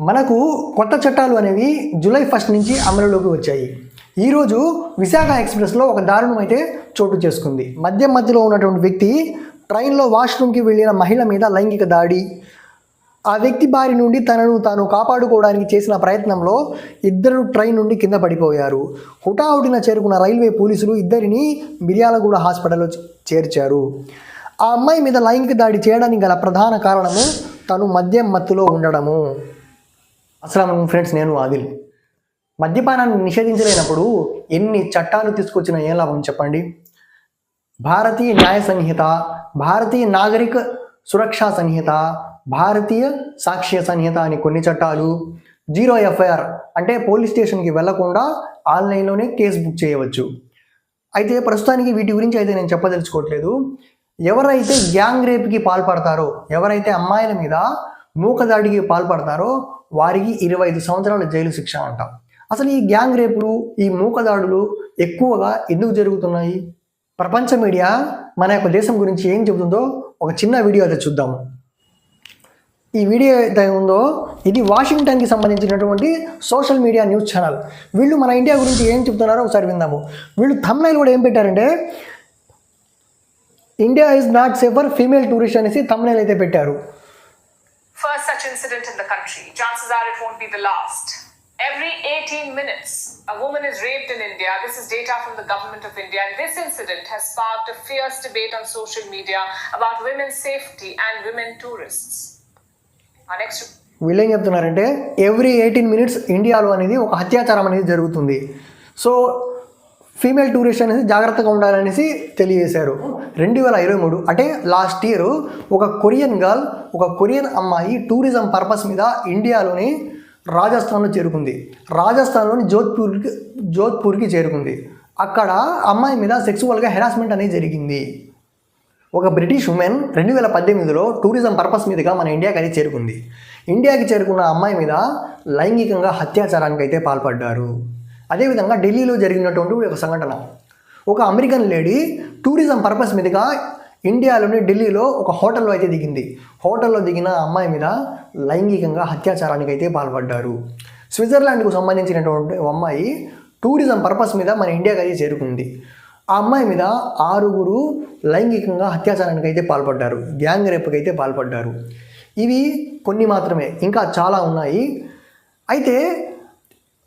మనకు కొత్త చట్టాలు అనేవి జూలై ఫస్ట్ నుంచి అమలులోకి వచ్చాయి. ఈరోజు విశాఖ ఎక్స్ప్రెస్లో ఒక దారుణం అయితే చోటు చేసుకుంది. మధ్య మధ్యలో ఉన్నటువంటి వ్యక్తి ట్రైన్లో వాష్రూమ్కి వెళ్ళిన మహిళ మీద లైంగిక దాడి. ఆ వ్యక్తి బారి నుండి తనను తాను కాపాడుకోవడానికి చేసిన ప్రయత్నంలో ఇద్దరు ట్రైన్ నుండి కింద పడిపోయారు. హుటాహుటిన చేరుకున్న రైల్వే పోలీసులు ఇద్దరిని మిర్యాలగూడ హాస్పిటల్లో చేర్చారు. ఆ అమ్మాయి మీద లైంగిక దాడి చేయడానికి గల ప్రధాన కారణము తను మద్యం మత్తులో ఉండడము. అస్సలం ఫ్రెండ్స్ నేను ఆదిల్. మద్యపానాన్ని నిషేధించలేనప్పుడు ఎన్ని చట్టాలు తీసుకొచ్చిన ఏం లాభం చెప్పండి? భారతీయ న్యాయ సంహిత భారతీయ నాగరిక సురక్షా సంహిత భారతీయ సాక్ష్య సంహిత అని కొన్ని చట్టాలు జీరో ఎఫ్ఐఆర్ అంటే పోలీస్ స్టేషన్కి వెళ్ళకుండా ఆన్లైన్లోనే కేసు బుక్ చేయవచ్చు. అయితే ప్రస్తుతానికి వీటి గురించి అయితే నేను చెప్పదలుచుకోవట్లేదు. ఎవరైతే గ్యాంగ్ రేప్కి పాల్పడతారో ఎవరైతే అమ్మాయిల మీద మూకదాడికి పాల్పడతారో వారికి ఇరవై ఐదు సంవత్సరాల జైలు శిక్ష అంట. అసలు ఈ గ్యాంగ్ రేపులు ఈ మూకదాడులు ఎక్కువగా ఎందుకు జరుగుతున్నాయి? ప్రపంచ మీడియా మన యొక్క దేశం గురించి ఏం చెబుతుందో ఒక చిన్న వీడియో అయితే చూద్దాము. ఈ వీడియో అయితే ఉందో ఇది వాషింగ్టన్కి సంబంధించినటువంటి సోషల్ మీడియా న్యూస్ ఛానల్. వీళ్ళు మన ఇండియా గురించి ఏం చెప్తున్నారో ఒకసారి విందాము. వీళ్ళు thumbnail కూడా ఏం పెట్టారంటే India is not safer female tourist అనేసి తమ్నైల్ అయితే పెట్టారు. First such incident in the country. Chances won't be the last. Every 18 minutes, a woman is raped in India. This is data from the government of India. And this incident has sparked a fierce debate on social media about women's safety and women tourists. Our next వీళ్ళు ఏం చెప్తున్నారంటే every eighteen minutes ఇండియాలో అనేది ఒక అత్యాచారం అనేది జరుగుతుంది so female tourist అనేది జాగ్రత్తగా ఉండాలనేసి తెలియజేశారు రెండు వేల ఇరవై మూడు అంటే లాస్ట్ ఇయర్ ఒక కొరియన్ గర్ల్ ఒక కొరియన్ అమ్మాయి టూరిజం పర్పస్ మీద ఇండియాలోని రాజస్థాన్లో చేరుకుంది. రాజస్థాన్లోని జోధ్పూర్కి జోధ్పూర్కి చేరుకుంది. అక్కడ అమ్మాయి మీద సెక్సువల్గా హెరాస్మెంట్ అనేది జరిగింది. ఒక బ్రిటిష్ ఉమెన్ రెండు వేల పద్దెనిమిదిలో టూరిజం పర్పస్ మీదుగా మన ఇండియాకి అయితే చేరుకుంది. ఇండియాకి చేరుకున్న అమ్మాయి మీద లైంగికంగా అత్యాచారానికి అయితే పాల్పడ్డారు. అదేవిధంగా ఢిల్లీలో జరిగినటువంటి ఒక సంఘటన. ఒక అమెరికన్ లేడీ టూరిజం పర్పస్ మీదుగా ఇండియాలోని ఢిల్లీలో ఒక హోటల్లో అయితే దిగింది. హోటల్లో దిగిన అమ్మాయి మీద లైంగికంగా అత్యాచారానికి అయితే పాల్పడ్డారు. స్విట్జర్లాండ్కు సంబంధించినటువంటి అమ్మాయి టూరిజం పర్పస్ మీద మన ఇండియాకి అయితే చేరుకుంది. ఆ అమ్మాయి మీద ఆరుగురు లైంగికంగా అత్యాచారానికి అయితే పాల్పడ్డారు. గ్యాంగ్ రేపుకి అయితే పాల్పడ్డారు. ఇవి కొన్ని మాత్రమే ఇంకా చాలా ఉన్నాయి. అయితే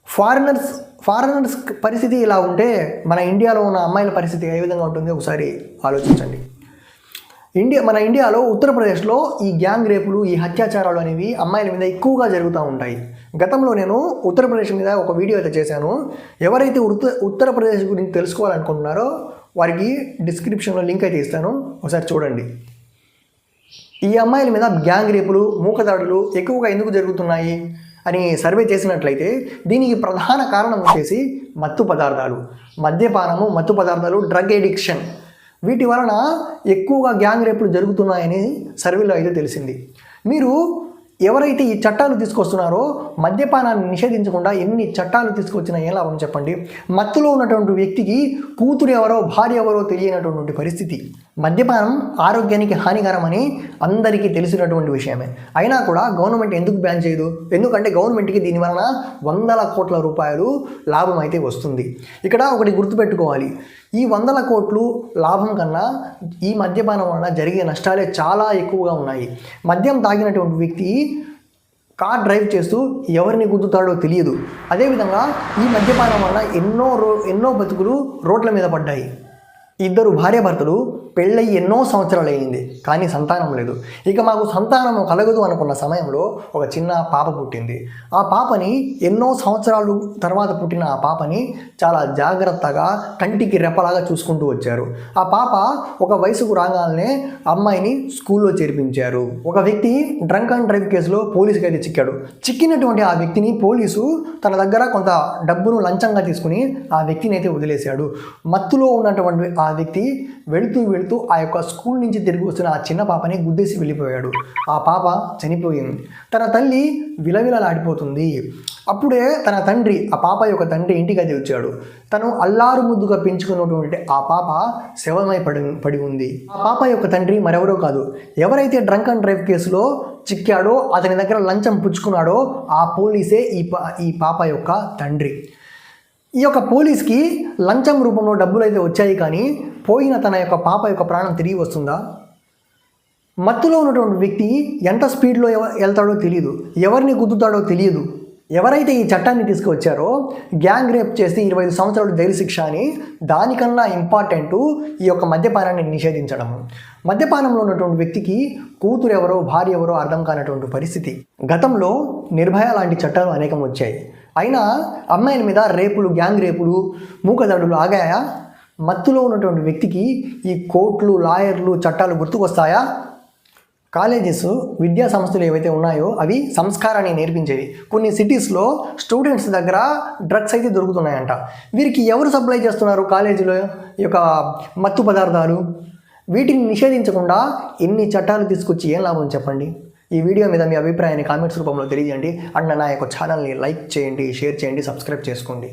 ఫారినర్స్ ఫారినర్స్ పరిస్థితి ఇలా ఉంటే మన ఇండియాలో ఉన్న అమ్మాయిల పరిస్థితి ఏ విధంగా ఉంటుంది? ఒకసారి ఆలోచించండి. ఇండియా మన ఇండియాలో ఉత్తరప్రదేశ్లో ఈ గ్యాంగ్ రేపులు ఈ హత్యాచారాలు అనేవి అమ్మాయిల మీద ఎక్కువగా జరుగుతూ ఉంటాయి. గతంలో నేను ఉత్తరప్రదేశ్ మీద ఒక వీడియో అయితే చేశాను. ఎవరైతే ఉత్త ఉత్తరప్రదేశ్ గురించి తెలుసుకోవాలనుకుంటున్నారో వారికి డిస్క్రిప్షన్లో లింక్ అయితే ఇస్తాను. ఒకసారి చూడండి. ఈ అమ్మాయిల మీద గ్యాంగ్ రేపులు మూకదాడులు ఎక్కువగా ఎందుకు జరుగుతున్నాయి? అని సర్వే చేసినట్లయితే దీనికి ప్రధాన కారణం వచ్చేసి మత్తు పదార్థాలు. మద్యపానము మత్తు పదార్థాలు డ్రగ్ ఎడిక్షన్. వీటి వలన ఎక్కువగా గ్యాంగ్ రేపులు జరుగుతున్నాయని సర్వేలో అయితే తెలిసింది. మీరు ఎవరైతే ఈ చట్టాలు తీసుకొస్తున్నారో మద్యపానాన్ని నిషేధించకుండా ఎన్ని చట్టాలు తీసుకొచ్చినా ఏం లాభం చెప్పండి? మత్తులో ఉన్నటువంటి వ్యక్తికి కూతురు ఎవరో భార్య ఎవరో తెలియనటువంటి పరిస్థితి. మద్యపానం ఆరోగ్యానికి హానికరమని అందరికీ తెలిసినటువంటి విషయమే. అయినా కూడా గవర్నమెంట్ ఎందుకు బ్యాన్ చేయదు? ఎందుకంటే గవర్నమెంట్కి దీని వలన వందల కోట్ల రూపాయలు లాభం అయితే వస్తుంది. ఇక్కడ ఒకటి గుర్తుపెట్టుకోవాలి. ఈ వందల కోట్లు లాభం కన్నా ఈ మద్యపానం వలన జరిగే నష్టాలే చాలా ఎక్కువగా ఉన్నాయి. మద్యం తాగినటువంటి వ్యక్తి కార్ డ్రైవ్ చేస్తూ ఎవరిని గుద్దుతాడో తెలియదు. అదేవిధంగా ఈ మద్యపానం వలన ఎన్నో రో ఎన్నో బతుకులు రోడ్ల మీద పడ్డాయి. ఇద్దరు భార్యాభర్తలు పెళ్ళయి ఎన్నో సంవత్సరాలు అయింది కానీ సంతానం లేదు. ఇక మాకు సంతానం కలగదు అనుకున్న సమయంలో ఒక చిన్న పాప పుట్టింది. ఆ పాపని ఎన్నో సంవత్సరాలు తర్వాత పుట్టిన ఆ పాపని చాలా జాగ్రత్తగా కంటికి రెప్పలాగా చూసుకుంటూ వచ్చారు. ఆ పాప ఒక వయసుకు రాగానే అమ్మాయిని స్కూల్లో చేర్పించారు. ఒక వ్యక్తి డ్రంక్ అండ్ డ్రైవ్ కేసులో పోలీసుకి అయితే చిక్కాడు. చిక్కినటువంటి ఆ వ్యక్తిని పోలీసు తన దగ్గర కొంత డబ్బును లంచంగా తీసుకుని ఆ వ్యక్తిని అయితే వదిలేశాడు. మత్తులో ఉన్నటువంటి ఆ వ్యక్తి వెళుతూ వెళుతూ పెడుతూ ఆ యొక్క స్కూల్ నుంచి తిరిగి వస్తున్న ఆ చిన్న పాపని గుద్దేసి వెళ్ళిపోయాడు. ఆ పాప చనిపోయింది. తన తల్లి విలవిలలాడిపోతుంది. అప్పుడే తన తండ్రి ఆ పాప యొక్క తండ్రి ఇంటికి అది వచ్చాడు. తను అల్లారు ముద్దుగా పెంచుకున్నటువంటి ఆ పాప శవమై పడి పడి ఉంది. ఆ పాప యొక్క తండ్రి మరెవరో కాదు. ఎవరైతే డ్రంక్ అండ్ డ్రైవ్ కేసులో చిక్కాడో అతని దగ్గర లంచం పుచ్చుకున్నాడో ఆ పోలీసే ఈ పా ఈ పాప యొక్క తండ్రి. ఈ యొక్క పోలీస్కి లంచం రూపంలో డబ్బులు అయితే వచ్చాయి కానీ పోయిన తన యొక్క పాప యొక్క ప్రాణం తిరిగి వస్తుందా? మత్తులో ఉన్నటువంటి వ్యక్తి ఎంత స్పీడ్లో వెళ్తాడో తెలియదు ఎవరిని గుద్దుతాడో తెలియదు ఎవరైతే ఈ చట్టాన్ని తీసుకువచ్చారో గ్యాంగ్ రేప్ చేస్తే ఇరవై ఐదు సంవత్సరాలు జైలు శిక్ష అని దానికన్నా ఇంపార్టెంట్ ఈ యొక్క మద్యపానాన్ని నిషేధించడం. మద్యపానంలో ఉన్నటువంటి వ్యక్తికి కూతురు ఎవరో భార్య ఎవరో అర్థం కానటువంటి పరిస్థితి. గతంలో నిర్భయ లాంటి చట్టాలు అనేకం వచ్చాయి. అయినా అమ్మాయిల మీద రేపులు గ్యాంగ్ రేపులు మూకదాడులు ఆగాయా? మత్తులో ఉన్నటువంటి వ్యక్తికి ఈ కోర్టులు లాయర్లు చట్టాలు గుర్తుకొస్తాయా? కాలేజెస్ విద్యా సంస్థలు ఏవైతే ఉన్నాయో అవి సంస్కారాన్ని నేర్పించేవి. కొన్ని సిటీస్లో స్టూడెంట్స్ దగ్గర డ్రగ్స్ అయితే దొరుకుతున్నాయంట. వీరికి ఎవరు సప్లై చేస్తున్నారు కాలేజీలో? ఈ యొక్క మత్తు పదార్థాలు? వీటిని నిషేధించకుండా ఎన్ని చట్టాలు తీసుకొచ్చి ఏం లాభం చెప్పండి? ఈ వీడియో మీద మీ అభిప్రాయాన్ని కామెంట్స్ రూపంలో తెలియజేయండి. అండ్ నా యొక్క ఛానల్ని లైక్ చేయండి షేర్ చేయండి సబ్స్క్రైబ్ చేసుకోండి.